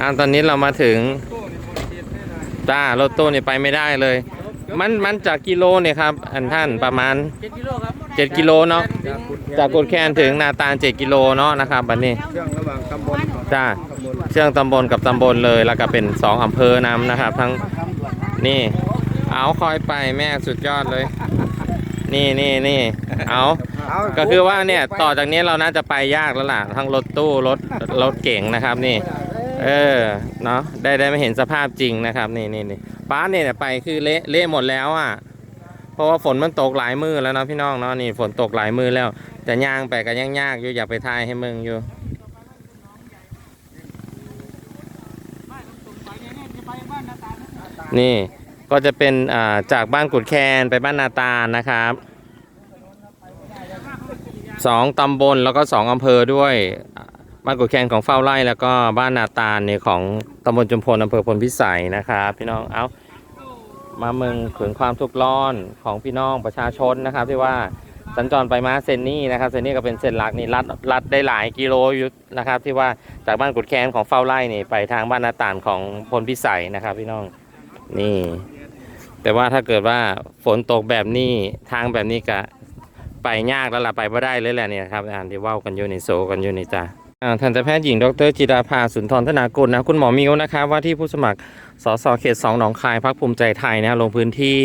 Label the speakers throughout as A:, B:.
A: อ่าตอนนี้เรามาถึงจ้ารถตู้นี่ไปไม่ได้เลย มันมันจากกิโลเนี่ยครับ อันท่านประมาณ
B: เจ็ดกิโลครับ
A: 7กิโลเนาะจากกุดแคนถึงนาตาล7กิโลเนาะนะครับบันนี้
C: เชื่องระหว่างตำบลกับ
A: จ้า
C: ตำบล
A: เชื่องตำบลกับตำบลเลยแล้วก็เป็น2อำเภอนำนะครับ ทั้งนี่ เอาคอยไปแม่สุดยอดเลย นี่นี่นี่เอา
C: เอา
A: ก็คือว่าเนี่ยต่อจากนี้เราน่าจะไปยากแล้วล่ะทั้งรถตู้รถรถเก่งนะครับนี่ เออเนาะได้ได้ไม่เห็นสภาพจริงนะครับนี่นี่นี่ป้าเนี่ยไปคือเละเละหมดแล้วอะเพราะว่าฝนมันตกหลายมือแล้วเนาะพี่น้องเนาะนี่ฝนตกหลายมือแล้ว แต่ย่างไปก็ยังยากอยู่อยากไปทายให้มึงอยู่นี่ก็จะเป็นอ่าจากบ้านกุดแคนไปบ้านนาตาลนะครับสองตำบลแล้วก็สองอำเภอด้วย บ้านกุดแคนของเฝ้าไร่แล้วก็บ้านนาตาลเนี่ยของตำบลจุมพลอำเภอพลพิสัยนะครับพี่น้องเอามาเมืองถึงความทุกข์ร้อนของพี่น้องประชาชนนะครับ ที่ว่าสัญจรไปมาเส้นนี้นะครับเส้นนี้ก็เป็นเส้นหลักนี่ลัดลัดได้หลายกิโลอยู่นะครับ ที่ว่าจากบ้านกุดแคนของเฝ้าไร่นี่ไปทางบ้านนาตาลของพลพิสัยนะครับ พี่น้องนี่ แต่ว่าถ้าเกิดว่าฝนตกแบบนี้ทางแบบนี้ก็ไปยากแล้วล่ะไปไม่ได้เลยแหละเนี่ยครับอ่านที่ว่ากันอยู่ในโซกันอยู่ในจ่า ทันตแพทย์หญิง ดรจิดาภาสุนทรธนากุลนะคุณหมอมิวนะครับว่าที่ผู้สมัครสสเขต2หนองคายพักภูมิใจไทยนะลงพื้นที่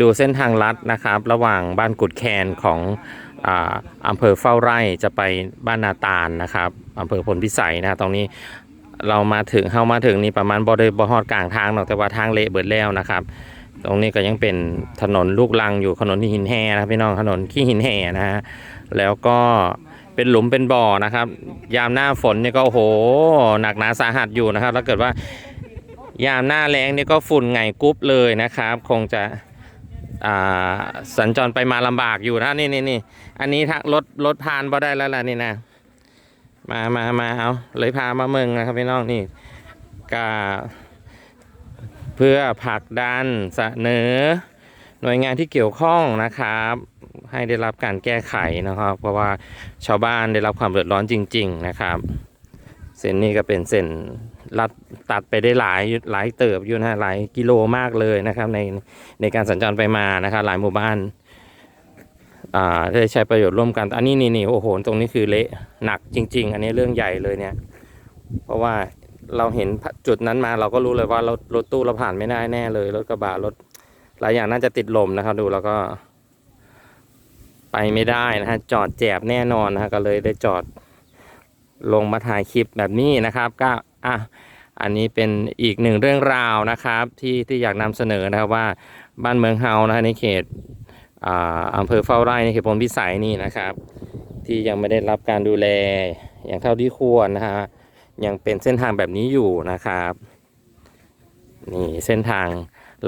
A: ดูเส้นทางลัดนะครับ ระหว่างบ้านกุดแคนของอำเภอเฝ้าไร่จะไปบ้านนาตาลนะครับอำเภอพลพิสัยนะตรงนี้เรามาถึงเข้ามาถึงนี่ประมาณบ่ได้บ่ฮอดกลางทางหรอกแต่ว่าทางเละเบิดแล้วนะครับ ตรงนี้ก็ยังเป็นถนนลูกลังอยู่ถนนหินแห่นะพี่น้องถนนขี้หินแห่นะฮะแล้วก็ เป็นหลุมเป็นบ่อนะครับ ยามหน้าฝนเนี่ยก็โอ้โหหนักหนาสาหัสอยู่นะครับ แล้วเกิดว่ายามหน้าแรงเนี่ยก็ฝุ่นไงกรุ๊บเลยนะครับ คงจะสัญจรไปมาลำบากอยู่นะนี่นี่นี่อันนี้ทางรถรถผ่านบ่ได้แล้วล่ะนี่นะมามามาเอาเลยพามาเมืองนะครับพี่น้องนี่กาเพื่อผลักดันเสนอหน่วยงานที่เกี่ยวข้องนะครับ ให้ได้รับการแก้ไขนะครับ เพราะว่าชาวบ้านได้รับความเดือดร้อนจริง ๆนะครับ เส้นนี้ก็เป็นเส้นลัดตัดไปได้หลายหลายเติบอยู่นะหลายกิโลมากเลยนะครับในในการสัญจรไปมานะครับ หลายหมู่บ้านอ่าได้ใช้ประโยชน์ร่วมกัน อันนี้นี่นี่โอ้โหตรงนี้คือเละหนักจริง ๆ อันนี้เรื่องใหญ่เลยเนี่ย เพราะว่าเราเห็นจุดนั้นมาเราก็รู้เลยว่ารถรถตู้เราผ่านไม่ได้แน่เลยรถกระบะรถหลายอย่างน่าจะติดลมนะครับ ดูแล้วก็ ไปไม่ได้นะฮะจอดแจบแน่นอนนะฮะก็เลยได้จอดลงมาถ่ายคลิปแบบนี้นะครับ ก็อะอันนี้เป็นอีกหนึ่งเรื่องราวนะครับ ที่ที่อยากนำเสนอนะครับว่าบ้านเมืองเฮานะฮะในเขตอ่าอำเภอเฝ้าไร่ในเขตพลพิสัยนี่นะครับ ที่ยังไม่ได้รับการดูแลอย่างเท่าที่ควรนะฮะยังเป็นเส้นทางแบบนี้อยู่นะครับนี่เส้นทาง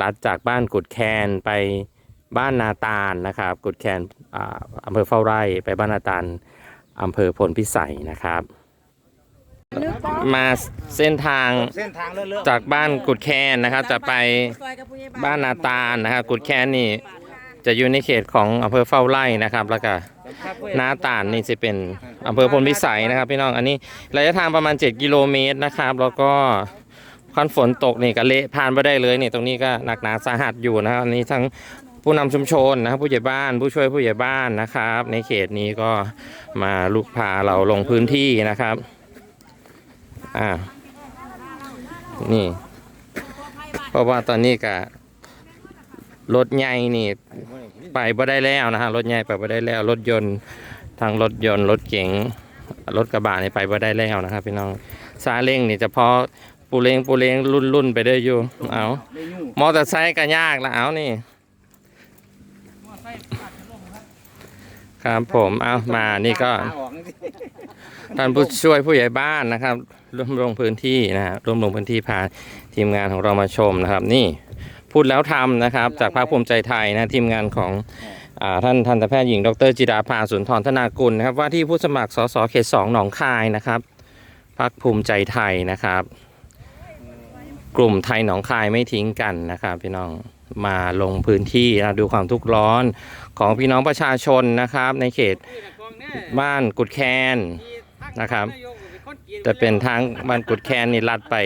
A: ลัดจากบ้านกุดแคนไป บ้านนาตาลนะครับกุดแคนอ่าอำเภอเฝ้าไร่ไปบ้านนาตาลอำเภอพลพิสัยนะครับ มาเส้นทาง
C: เส้นทางเลื่อน
A: จากบ้านกุดแคนนะครับ จะไปบ้านนาตาลนะครับกุดแคนนี่จะอยู่ในเขตของอำเภอเฝ้าไร่นะครับ แล้วก็นาตาลนี่จะเป็นอำเภอพลพิสัยนะครับ พี่น้องอันนี้ระยะทางประมาณ 7 กิโลเมตรนะครับ แล้วก็คันฝนตกนี่ก็เละผ่านไปได้เลยนี่ตรงนี้ก็หนักหนาสาหัสอยู่นะครับอันนี้ทั้ง ผู้นำชุมชนนะครับผู้ใหญ่บ้านผู้ช่วยผู้ใหญ่บ้านนะครับ ในเขตนี้ก็มาลุกพาเราลงพื้นที่นะครับอ่านี่ เพราะว่าตอนนี้ก็รถใหญ่นี่ไปบ่ได้แล้วนะฮะรถใหญ่ไปบ่ได้แล้ว รถยนต์ทางรถยนต์รถเก๋งรถกระบะนี่ไปบ่ได้แล้วนะครับ พี่น้องซาเล้งนี่เฉพาะปูเลงปูเลงรุ่นรุ่นไปได้อยู่เอามอเตอร์ไซค์ก็ยากละเอานี่ ครับผมเอามานี่ก็ ท่านผู้ช่วยผู้ใหญ่บ้านนะครับ ร่วมลงพื้นที่นะฮะร่วมลงพื้นที่พาทีมงานของเรามาชมนะครับ นี่พูดแล้วทำนะครับ จากภาคภูมิใจไทยนะทีมงานของอท่านทันตแพทย์หญิงดรจิดาภาสุนทรธนากุลนะครับ ว่าที่ผู้สมัครสสเขตสองหนองคายนะครับพรรคภูมิใจไทยนะครับ กลุ่มไทยหนองคายไม่ทิ้งกันนะครับพี่น้องมาลงพื้นที่นะดูความทุกข์ร้อนของพี่น้องประชาชนนะครับ ในเขตบ้านกุดแคนนะครับ จะเป็นทางบ้านกุดแคนนี่ลัดไป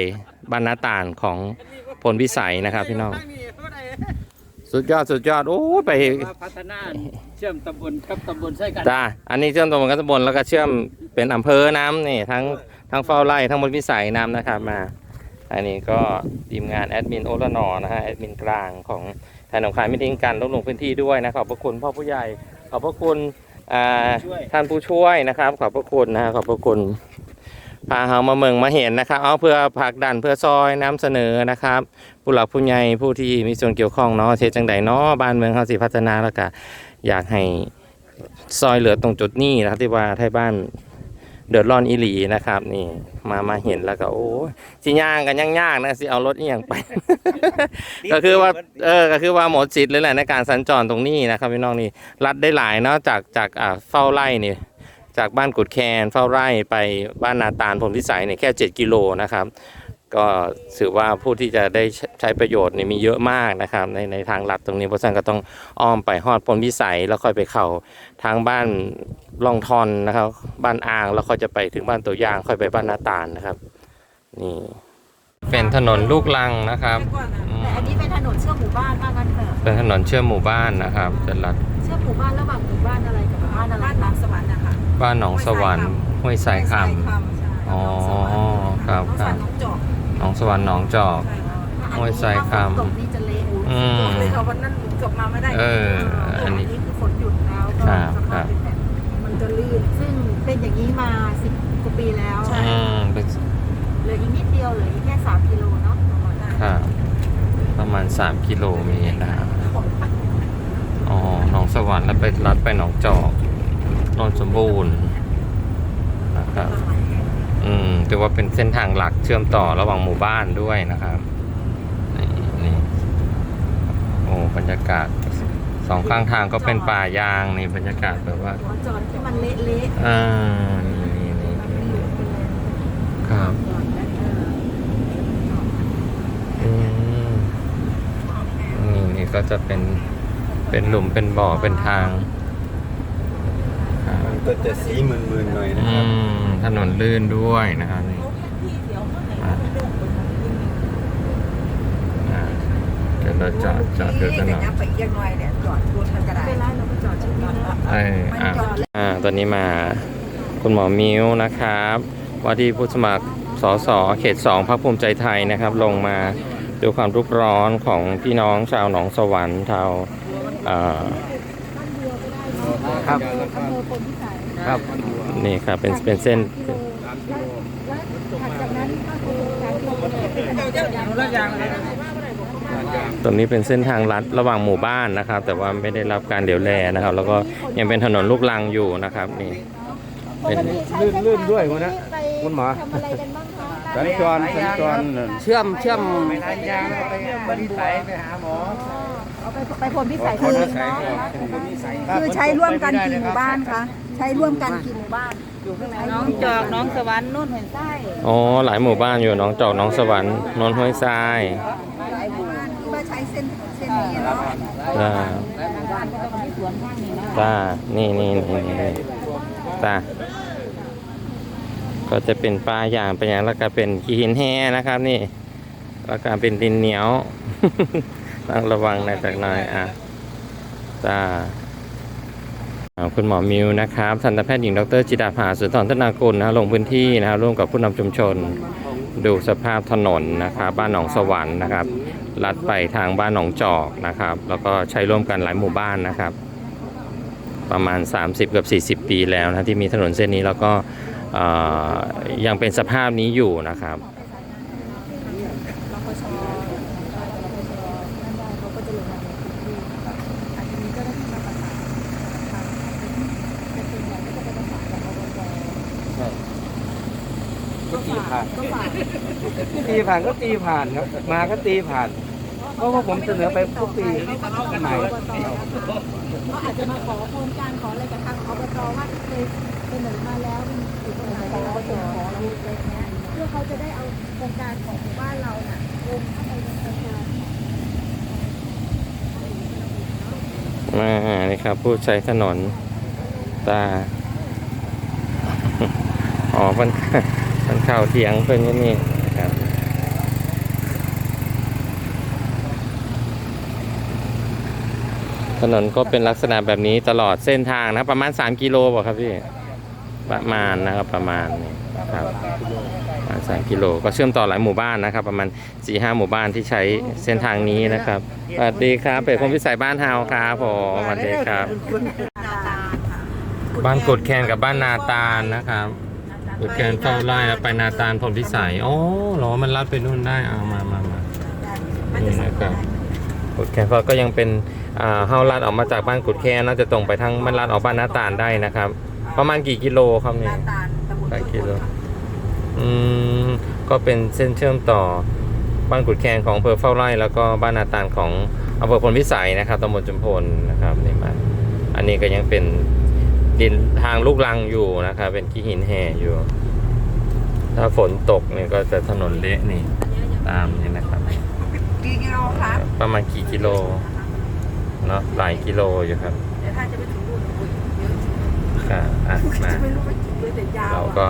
A: บ้านนาตาลของพลวิสัยนะครับพี่น้องสุดยอดสุดยอดโอ้ยไป
C: มาพัฒนาเชื่อมตำบลกับตำบลใช่กัน
A: จ้าอันนี้เชื่อมตรงกันตำบลแล้วก็เชื่อมเป็นอำเภอน้ำนี่ทั้งทั้งเฝ้าไร่ทั้งบนวิสัยน้ำนะครับมา อันนี้ก็ทีมงานแอดมินโอละนอนะฮะแอดมินกลางของไทยหนองคายไม่ทิ้งกันลงลงพื้นที่ด้วยนะขอบพระคุณพ่อผู้ใหญ่ขอบพระคุณท่านผู้ช่วยนะครับ ขอบพระคุณนะขอบพระคุณพาเฮามาเมืองมาเห็นนะครับ เอาเพื่อผักดันเพื่อซอยน้ำเสนอนะครับ ผู้หลักผู้ใหญ่ผู้ที่มีส่วนเกี่ยวข้องเนาะเทจังใดเนาะบ้านเมืองเขาสิพัฒนาแล้วก็อยากให้ซอยเหลือตรงจุดนี้นะครับที่ว่าไทยบ้าน เดือดร้อนอีหลีนะครับ นี่ มามาเห็นแล้วก็โอ้ยสิย่างกันย่างยากนะสิเอารถอีหยังไป ก็คือว่าเออก็คือว่าหมดสิทธิ์เลยแหละในการสัญจรตรงนี้นะครับพี่น้องนี่รัดได้หลายเนาะจากจากอ่าเฝ้าไร่นี่จากบ้านกุดแคนเฝ้าไร่ไปบ้านนาตาลผลพิสัยเนี่ยแค่ 7 กิโลนะครับ ก็ถือว่าผู้ที่จะได้ใช้ประโยชน์เนี่ยมีเยอะมากนะครับ ในในทางลัดตรงนี้เพราะฉะนั้นก็ต้องอ้อมไปฮอดพลพิสัยแล้วค่อยไปเข้าทางบ้านลองทอนนะครับ บ้านอ่างแล้วค่อยจะไปถึงบ้านตัวอย่างค่อยไปบ้านนาตาลนะครับ นี่ เป็นถนนลูกลังนะครับอืม
B: แต่อันนี้เป็นถนนเชื่อมหมู่บ้านว่ากันเถอะ
A: เป็นถนนเชื่อมหมู่บ้านนะครับจะลัด
B: เชื่อมหมู่บ้านระหว่างหมู่บ้านอะไรกับหมู่บ้านอะไรบ้านสวรรค์นะคะ
A: บ้านหนองสวรรค์ห้วยสายคำอ๋อครับครับ หนองสวรรค์หนองจอกโอ้ยใส่คำ
B: ตกนี่จะเละ
A: อืม
B: เลยค่ะวันนั้นหนูเกือบมาไม่ได้
A: เอออันนี้
B: คือฝนหยุดแล้วก็
A: ครับ
B: สภาพเป็นแบบมันจะลื่นซึ่งเป็นอย่างนี้มาสิบกว่าปีแล้ว
A: อืมเป็น
B: เหลืออีกนิดเดียวเหลืออีกแค่สามกิโลเนาะประมาณนั้น
A: ครับประมาณ 3 กิโลเมตรนะครับอ๋อหนองสวรรค์แล้วไปลัดไปหนองจอกนนสมบูรณ์นะครับ อืมถือว่าเป็นเส้นทางหลักเชื่อมต่อระหว่างหมู่บ้านด้วยนะครับ นี่นี่โอ้บรรยากาศสองข้างทางก็เป็นป่ายางนี่บรรยากาศแบบว่า
B: หัวจอดที่มันเละ
A: อ่านี่นี่นี่
B: ๆมัน
A: นี่
B: ไม่อยู่ไปเลย
A: ครับ
B: จอดแล้วเออ
A: อืมนี่นี่ก็จะเป็นเป็นหลุมเป็นบ่อเป็นทางครับ
C: มันก็จะสีมึนๆหน่อยนะ
A: อื
C: ครับ
A: มถนนลื่นด้วยนะครับนี่อ่าอ่าเดี๋ยวเราจอดจอดดูถนน
D: ไปเอียงหน่อยเนี่ยจอดรถมันก็ได้
B: ไม่เป็นไรเราก็จอดที่นี่นะ
A: เอออะอ่า ตอนนี้มาคุณหมอมิวนะครับ ว่าที่ผู้สมัครสสเขต2พรรคภูมิใจไทยนะครับ ลงมาดูความรุกร้อนของพี่น้องชาวหนองสวรรค์ชาวเอ่อ
C: ครับ
B: อำเภอพลพิสัย
C: ครับ
A: นี่ครับ เป็นเป็นเส้น
B: และถัดจากนั้นก็คือการลงไป
A: ตรงนี้เป็นเส้นทางลัดระหว่างหมู่บ้านนะครับ แต่ว่าไม่ได้รับการเดี๋ยวแลนะครับ แล้วก็ยังเป็นถนนลูกรังอยู่นะครับนี่เป็น
C: ลื่นด้วยคุณนะคุณหมอ
B: ทำอะไรกันบ้างคะ
C: สัญจรสัญจร
A: เชื่อมเชื่อม
C: ไปทานยางไปบริสัยไปหาหมอ
B: เอาไปไปพลพิสัย
C: คน
B: คือ
C: นิสัยคนนิสัย
D: คือใช้ร่วมกันกี่หมู่บ้านคะใช้ร่วมกันกี่หมู่บ้าน
B: น้องจอกน้องสวรรค์นู่นเห็นใต้
A: อ๋อหลายหมู่บ้านอยู่หน้องจอกหน้องสวรรค์นนท์ห้วยทราย
D: หลายหมู่บ้านที่ว่าใช้เส้นเส้นนี้เนาะ
A: จ้า
B: บ้านก็ต้องมีสวนข้างนี้นะ
A: จ้านี่นี่นี่นี่จ้า ก็จะเป็นปลาอย่างเป็นอย่างแล้วก็เป็นขี้หินแห้นะครับ นี่ แล้วก็เป็นดินเหนียวต้องระวังหน่อยจากหน่อยอะจ้าคุณหมอมิวนะครับทันตแพทย์หญิงดรจิดาภาสุนทรธนากุลนะลงพื้นที่นะครับร่วมกับผู้นำชุมชน ดูสภาพถนนนะครับ บ้านหนองสวรรค์นะครับ ลัดไปทางบ้านหนองจอกนะครับ แล้วก็ใช้ร่วมกันหลายหมู่บ้านนะครับ ประมาณ 30 กับ 40 ปีแล้วนะที่มีถนนเส้นนี้แล้วก็ ยังเป็นสภาพนี้อยู่นะครับ
B: รปชรปชนั่นได้เขาก็จะลงมาในพื้นที่อาจจะมีเจ้าหน้าที่มาประสานทางแต่ส่วนใหญ่ก็จะเป็นประสานกับอบจ
C: ก็ตีผ่าน
B: ก็ฝาก
C: ตีผ่านก็ตีผ่านครับ มาก็ตีผ่าน เพราะว่าผมเสนอไปทุกปีใหม่
B: ก็อาจจะมาขอโครงการขออะไรกับทางอบจว่าเคยเสนอมาแล้ว มีอยู่ตรงไหนแล้วขอะไรอย่างเงี้ยเพื่อเขาจะได้เอาโครงการของหมู่บ้านเราน่ะลงเข้าไปในโครงการ
A: อ่านี่ครับ ผู้ใช้ถนนตาอ๋อมันมันข้าวเทียงเพิ่นก็นี่นะครับถนนก็เป็นลักษณะแบบนี้ตลอดเส้นทางนะ ประมาณ 3 กิโลบ่ครับพี่ ประมาณนะครับประมาณนี้ครับประมาณ3กิโลก็เชื่อมต่อหลายหมู่บ้านนะครับ ประมาณ4ีหหมู่บ้านที่ใช้เส้นทางนี้นะครับสวัสดีครับเป็ดพงพิสัยบ้านเฮาครับผมสวัสดีครับ บ้านกุดแคนกับบ้านนาตาลนะครับกุดแคนเฝ้าไร่แล้วไปนาตาลพลพิสัยโอ้เหรอมันลัดไปนู่นได้เอามามามานี่นะครับกุดแคนก็ก็ยังเป็นอ่าเฮาลัดออกมาจากบ้านกุดแคนน่าจะตรงไปทางมันลัดออกบ้านนาตาลได้นะครับ ประมาณกี่กิโลครับเนี่ยหลายกิโล อืม ก็เป็นเส้นเชื่อมต่อบ้านกุดแคนของอำเภอเฝ้าไร่ แล้วก็บ้านนาตาลของอำเภอพลพิสัยนะครับตำบลจุมพลนะครับนี่มาอันนี้ก็ยังเป็นดินทางลูกรังอยู่นะครับ เป็นขี้หินแห่อยู่ ถ้าฝนตกเนี่ยก็จะถนนเละนี่ ตามนี่นะครับ
B: กี่กิโลคะ
A: ประมาณกี่กิโลเนาะหลายกิโลอยู่ครับ
E: เดี๋ยวถ้าจะไปถึงนู่นโอ้ยเยอะ
A: ครับอะมา
E: ไม่รู้ไปกี่เลยแต่ยาว
A: เรา
E: อะ
A: ก็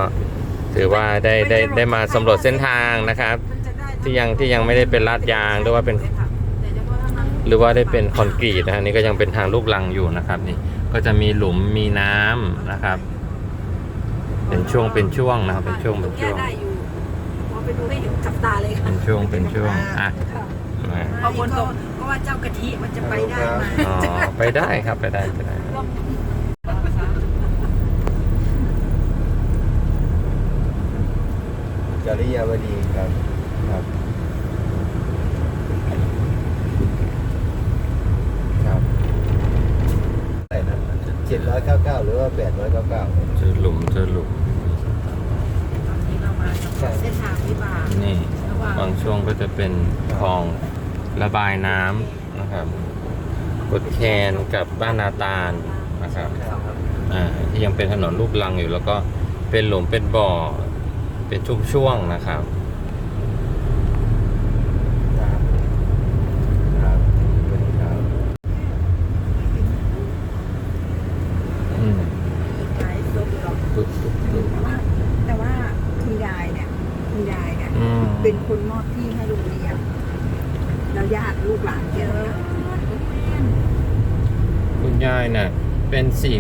A: ถือว่าได้ได้ได้มาสำรวจเส้นทางนะครับ
E: มันจะได้
A: ที่ยังที่ยังไม่ได้เป็นลาดยางหรือว่าเป็น
E: แต่เฉพาะถ้ามัน
A: หรือว่าได้เป็นคอนกรีตนะฮะนี่ก็ยังเป็นทางลูกลังอยู่นะครับ นี่ก็จะมีหลุมมีน้ำนะครับ เป็นช่วงเป็นช่วงนะครับ เป็นช่วงเป็นช่วง
E: ได้อยู่พอไปดูให้เห็นกับตาเลยค่ะ
A: เป็นช่วงเป็นช่วงอะมา
E: พอฝนตกเพราะว่าเจ้ากะทิมันจะไปได้ไหม
A: อ๋อไปได้ครับไปได้ไปได้
F: ริยาวดีครับครับ
A: ครับ
F: อะไรนะเจ็ดร้อยเก้าเก้าหรือว่าแปดร้อยเก้าเก้า
A: เจอหลุมเจอหลุม
E: ตอนนี้เรามาสำรวจเส้นทางวิบาก
A: นี่
E: ระหว่าง
A: บางช่วงก็จะเป็นคลองระบายน้ำนะครับกดแคนกับบ้านนาตาลนะครับอ่าที่ยังเป็นถนนลูกลังอยู่แล้วก็เป็นหลุมเป็นบ่อ เป็นช่วงๆนะครับ
F: ครับครับสวัสดีครับ
A: อืม
E: ไม้ลบหรอก
A: ปึ๊บปึ๊บปึ๊บ
B: แต่ว่าคุณยายเนี่ยคุณยายเนี่ย
A: อืม
B: เป็นคนมอบที่ให้โรงเรียนแล้วญาติลูกหลานเยอะ
A: คุณยายน่ะเป็นสี่